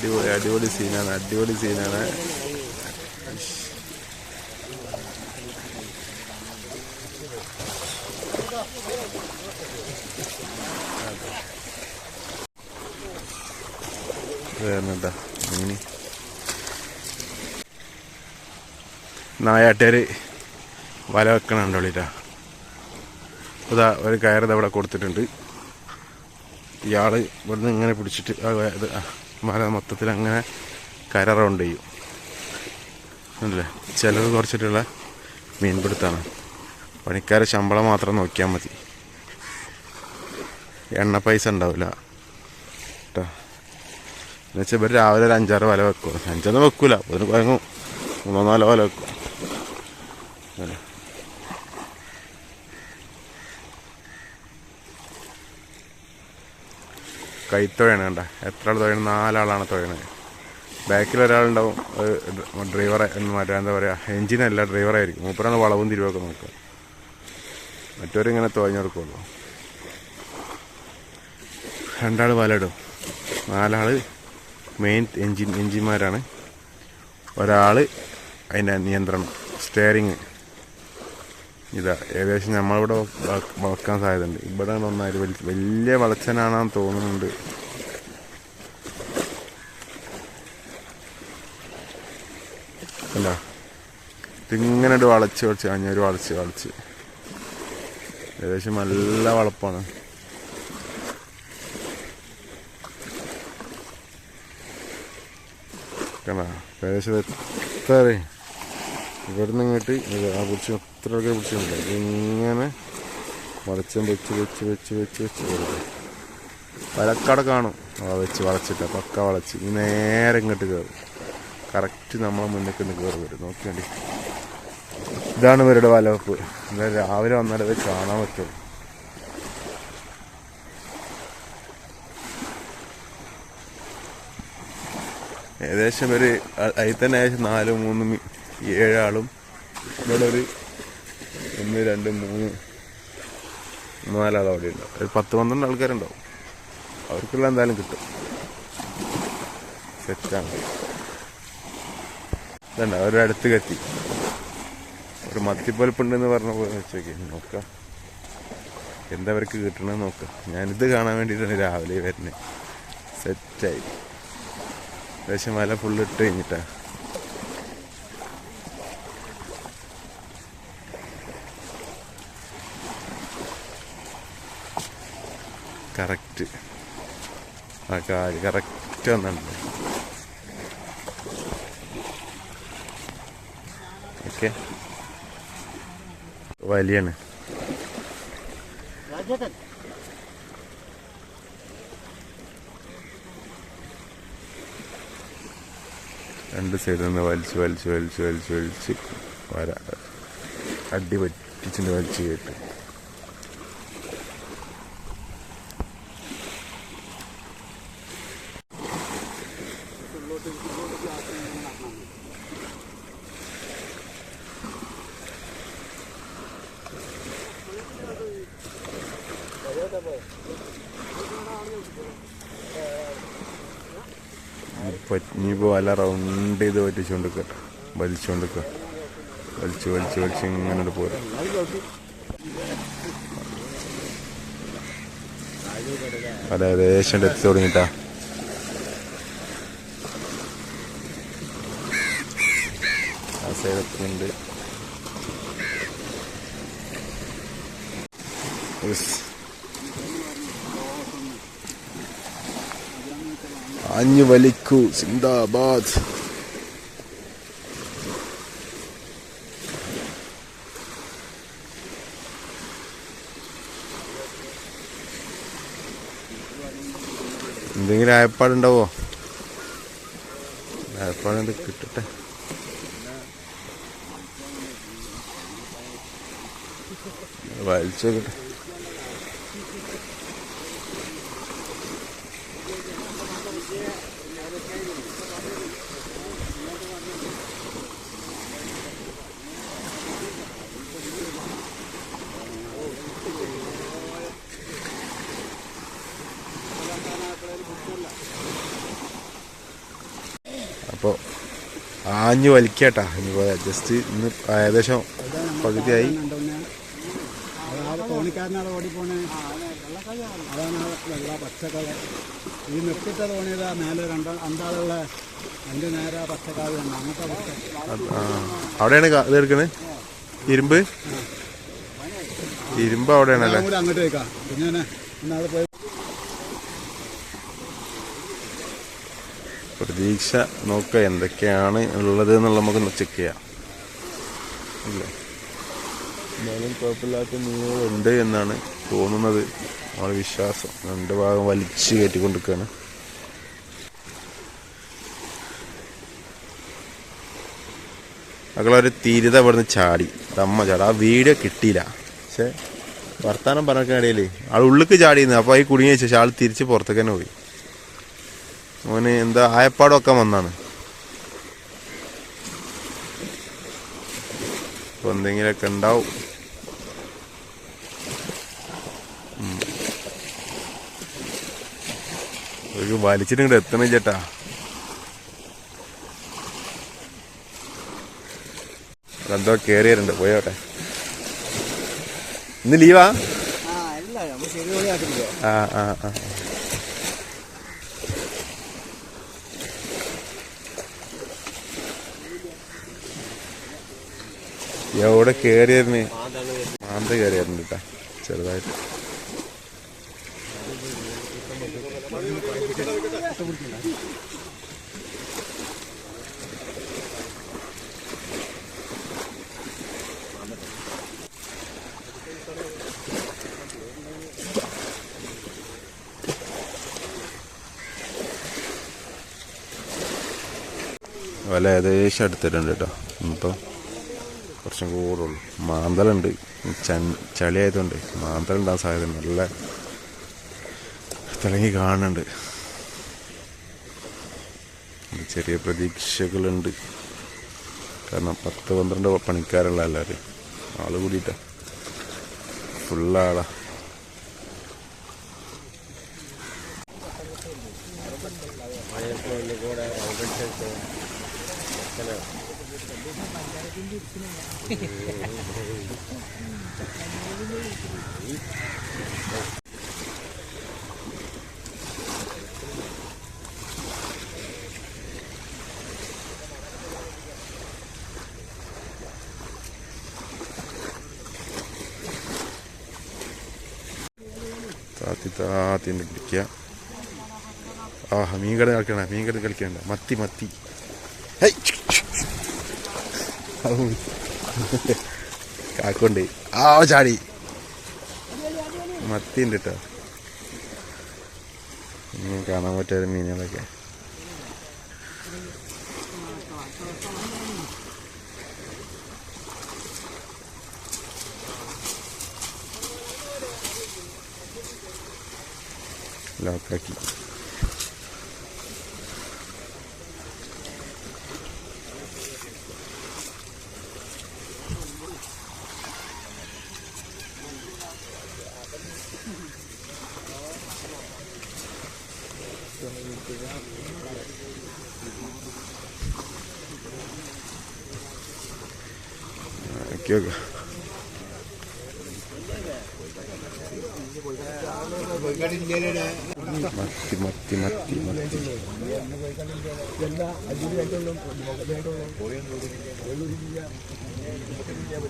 അടിപൊളി അടിപൊളി സീനാണ് അടിപൊളി സീനാണ്. വേറെന്താ വല വെക്കണുണ്ട് വിളിട്ടാ ഇതാ ഒരു കയറത് അവിടെ കൊടുത്തിട്ടുണ്ട്. ഇയാൾ ഇവിടുന്ന് ഇങ്ങനെ പിടിച്ചിട്ട് ആ. മല മൊത്തത്തിൽ അങ്ങനെ കര റൗണ്ട് ചെയ്യും. അല്ലേ? ചിലവ് കുറച്ചിട്ടുള്ള മീൻപിടുത്താണ്. പണിക്കാരെ ശമ്പളം മാത്രം നോക്കിയാൽ മതി. എണ്ണ പൈസ ഉണ്ടാവില്ല കേട്ടോ എന്നുവെച്ചാൽ ഇവർ രാവിലെ ഒരു അഞ്ചാറ് വല വെക്കും. അഞ്ചൊന്നും വെക്കൂല. അതിന് കുഴങ്ങും മൂന്നോ നാലോ വല വെക്കും. അങ്ങനെ. കൈത്തൊഴയാണ് കണ്ട. എത്ര ആൾ തൊഴണം? നാലാളാണ് തൊഴണത് ബാക്കിൽ ഒരാളുണ്ടാവും. ഡ്രൈവറെ മറ്റേ എന്താ പറയുക എഞ്ചിനല്ല ഡ്രൈവറായിരിക്കും മൂപ്പരാണ് വളവും തിരിവൊക്കെ നോക്കുക. മറ്റവരിങ്ങനെ തുഴഞ്ഞെടുക്കുള്ളൂ. രണ്ടാൾ വലയിടും. നാലാൾ മെയിൻ എഞ്ചിൻ എഞ്ചിന്മാരാണ് ഒരാൾ അതിന്റെ നിയന്ത്രണം സ്റ്റിയറിങ്. ഇതാ ഏകദേശം നമ്മളിവിടെ വളക്കാൻ സാധ്യതയുണ്ട്. ഇവിടെ ഒന്നായി വലിയ വളച്ചനാണെന്ന് തോന്നുന്നുണ്ട്. അല്ല ഇതിങ്ങനെ ഒരു വളച്ച് വളച്ച് അഞ്ഞൂറ് വളച്ച് വളച്ച്. ഏകദേശം നല്ല വളപ്പാണ്. കണ്ട? ഏകദേശം എത്ര ഇവിടുന്ന് ഇങ്ങോട്ട് ആ പിടിച്ച് എത്രയൊക്കെ പിടിച്ചിട്ടുണ്ട് ഇങ്ങനെ വളച്ചും വെച്ച് വെച്ച് വെച്ച് വെച്ച് വെച്ച് കൊടുക്കും കാണും. ആ വെച്ച് വളച്ചിട്ട് പക്ക വളച്ച്. നേരെ ഇങ്ങോട്ട് കയറും കറക്റ്റ് നമ്മളെ മുന്നിൽ നിന്ന് കയറി വരും. നോക്കിയാണ്ടി. ഇതാണ് ഇവരുടെ വലവെപ്പ്. എന്താ രാവിലെ വന്നാലേ കാണാൻ പറ്റുള്ളൂ ഏകദേശം ഒരു അതിൽ തന്നെ ഏകദേശം നാല് മൂന്ന് ഏഴാളും ഇവിടെ ഒരു ഒന്ന് രണ്ട് മൂന്ന് നാലാളും അവിടെ ഉണ്ടാവും ഒരു പത്ത് പന്ത്രണ്ട് ആൾക്കാരുണ്ടാവും. അവർക്കുള്ള എന്തായാലും കിട്ടും. സെറ്റാണ് ഇതണ്ട അവരുടെ അടുത്ത് കത്തി. ഒരു മത്തിപ്പൊലിപ്പുണ്ടെന്ന് പറഞ്ഞ പോലെ വെച്ചോക്കെ. നോക്കാം. എന്താ അവർക്ക് കിട്ടണമെന്ന് നോക്കാം. ഞാനിത് കാണാൻ വേണ്ടിയിട്ടാണ് രാവിലെ വരുന്നത്. സെറ്റായി ഏകദേശം വല ഫുള്ള് ഇട്ട് കഴിഞ്ഞിട്ടാ. കറക്റ്റ്. ആ കാൽ കറക്റ്റ് വന്നിട്ടുണ്ട്. ഓക്കെ. വലിയാണ്. രണ്ട് സൈഡിൽ നിന്ന് വലിച്ച് വലിച്ച് വലിച്ച് വലിച്ച് വലിച്ച് വര. അടി പറ്റിച്ചിട്ട് വലിച്ച് കേട്ട്. ഇനിയിപ്പോൾ വല റൗണ്ട് ചെയ്ത് പറ്റിച്ചുകൊണ്ടിരിക്കുക വലിച്ചുകൊണ്ടിരിക്കുക വലിച്ച് വലിച്ച് വലിച്ച് ഇങ്ങനെ പോരാ. അതെ ഏകദേശം എത്തി തുടങ്ങിട്ടാ. സൈഡൊക്കെ ഉണ്ട് Yes. ആഞ്ഞു വലിക്കൂ സിന്ദാബാദ്. എന്തെങ്കിലും ആയപ്പാടുണ്ടാവോ ആയപ്പാടുണ്ട് കിട്ടട്ടെ? വലിച്ചു നോക്കട്ടെ ആഞ്ഞു വലിക്കട്ടാ. ഇനിയിപ്പോൾ ജസ്റ്റ് ഇന്ന് ഏകദേശം പകുതിയായി. അതാണ് തോണിക്കാരനാണ് ഓടിപ്പോണേ അതാണ് ആ. വെള്ള പച്ചക്കളർ ഈ നിർത്തിട്ട തോണിയതാ മേലെ രണ്ട് അന്താളുള്ള അതിന്റെ നേരെ പച്ചക്കാവ് അങ്ങനത്തെ അവിടെയാണ് ഇത് എടുക്കണത് ഇരുമ്പ്? ഇരുമ്പ് അവിടെയാണല്ലേ? അങ്ങോട്ട് പിന്നെ പോയി പ്രതീക്ഷ നോക്കുക എന്തൊക്കെയാണ് ഉള്ളത് എന്നുള്ള നമുക്കൊന്ന് ചെക്ക് ചെയ്യാം. അല്ലേ എന്തായാലും കുഴപ്പമില്ലാത്ത മീനുകളുണ്ട് എന്നാണ് തോന്നുന്നത്. നമ്മുടെ വിശ്വാസം. രണ്ട് ഭാഗം വലിച്ചു കയറ്റിക്കൊണ്ടിരിക്കുകയാണ്. മകളൊരു തിരുത ഇവിടുന്ന് ചാടി. തമ്മ ചാടി. ആ വീഡിയോ കിട്ടിയില്ല. പക്ഷെ വർത്താനം പറഞ്ഞിടയിൽ ആൾ ഉള്ളിക്ക് ചാടിയിരുന്നു. അപ്പോൾ ഈ കുടുങ്ങിയ ശേഷം ആൾ തിരിച്ച് പുറത്തേക്ക് തന്നെ പോയി. മോന് എന്താ ആയപ്പാടൊക്കെ വന്നാണ്. അപ്പൊ എന്തെങ്കിലുമൊക്കെ ഉണ്ടാവും. ഒരു വലിച്ചിട്ട് ഇങ്ങോട്ട് എത്തണ ചേട്ടാ. എന്തോ കേറിയരുണ്ട് പോയോട്ടെ. ഇന്ന് ലീവാ? ആ ആ ആ. എവിടെ കേറിയായിരുന്നു മാന്ത കയറിയായിരുന്നു കേട്ടാ ചെറുതായിട്ട്. വില ഏകദേശം അടുത്തിട്ടുണ്ട് കേട്ടോ ഇപ്പം കുറച്ചും കൂടെ ഉള്ളു മാന്തലുണ്ട്. ചളി ആയതുകൊണ്ട് മാന്തലുണ്ടാകാൻ സാധ്യത നല്ല തിളങ്ങി കാണുന്നുണ്ട്. ചെറിയ പ്രതീക്ഷകളുണ്ട്. കാരണം പത്ത് പന്ത്രണ്ട് പണിക്കാരുള്ള എല്ലാവരും. ആൾ കൂടിയിട്ടാ. ഫുള്ളാളാ താത്തി താത്തിന്റെ പിടിക്കുക ആ മീൻ കട കളിക്കണ മീൻ കട കളിക്കണ്ട മത്തി മത്തി ഹൈ. കാക്കൊണ്ട്. ആ ചാടി. മത്തിയുണ്ട് കേട്ടോ ഇനിയും കാണാൻ പറ്റാത്ത മീനുകളൊക്കെ. ലോക്കാക്കി ഓക്കെ മത്തി മത്തി മത്തി മത്തി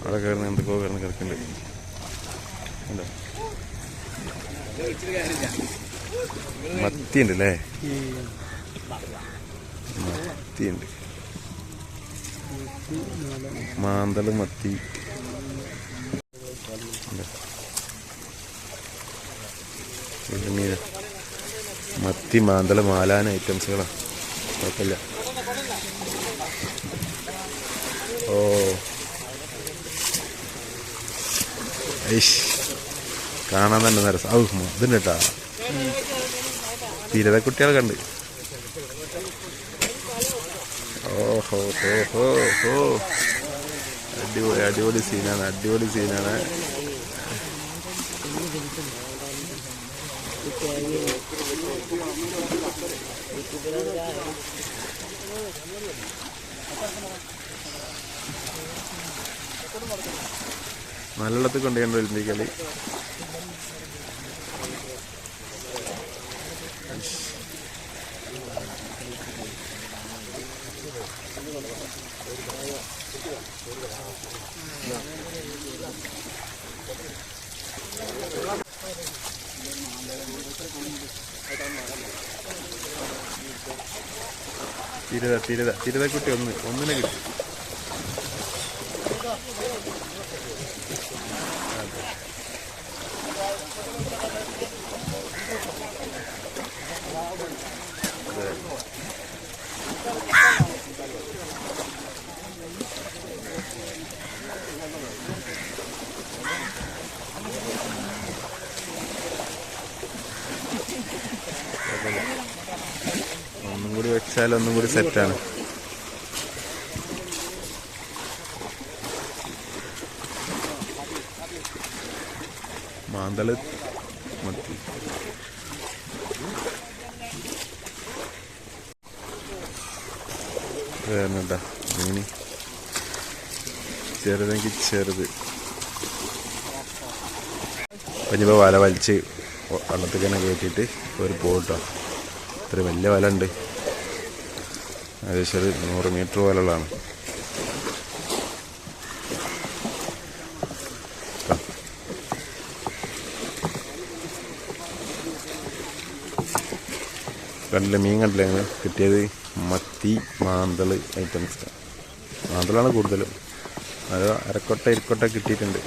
അവിടെ കയറുന്ന എന്തൊക്കെയോ കിടന്ന് കിടക്കുന്നുണ്ട് ഉണ്ടോ? മത്തി ഉണ്ട് അല്ലേ? മത്തി ഉണ്ട് മാന്തൾ മത്തി. മത്തി മാന്തൽ മാലാന ഐറ്റംസുകളാണ്. കുഴപ്പമില്ല. ഓ. ഐഷ്. കാണാൻ തന്നെ നല്ല ഔ ഇതുണ്ട് കേട്ടാ തീരത കുട്ടികളെ കണ്ട് അടിപൊളി അടിപൊളി സീനാണ് അടിപൊളി സീനാണ്. നല്ലിടത്ത് കൊണ്ടുപോയി ഒലിമ്പിക്കളി തിരുത തിരുത. തിരുത കുട്ടി ഒന്ന് ഒന്നിനെ കിട്ടി. കൂടി വെച്ചാൽ ഒന്നും കൂടി സെറ്റാണ്. മാന്തൾ മത്തി. വേറെന്താ മീന് ചെറുതെങ്കിൽ ചെറുത്. പഞ്ഞിപ്പോൾ വല വലിച്ച് വെള്ളത്തിൽ തന്നെ കയറ്റിയിട്ട് ഒരു പോട്ടോ ഇത്ര വലിയ വല ഉണ്ട്. ഏകദേശം ഒരു നൂറ് മീറ്റർ വലകളാണ് കണ്ടില്ല മീൻ കണ്ടില്ല കിട്ടിയത് മത്തി മാന്തൾ ഐറ്റംസ്. മാന്തളാണ് കൂടുതലും. അത് അരക്കൊട്ട ഇരിക്കൊട്ട കിട്ടിയിട്ടുണ്ട്.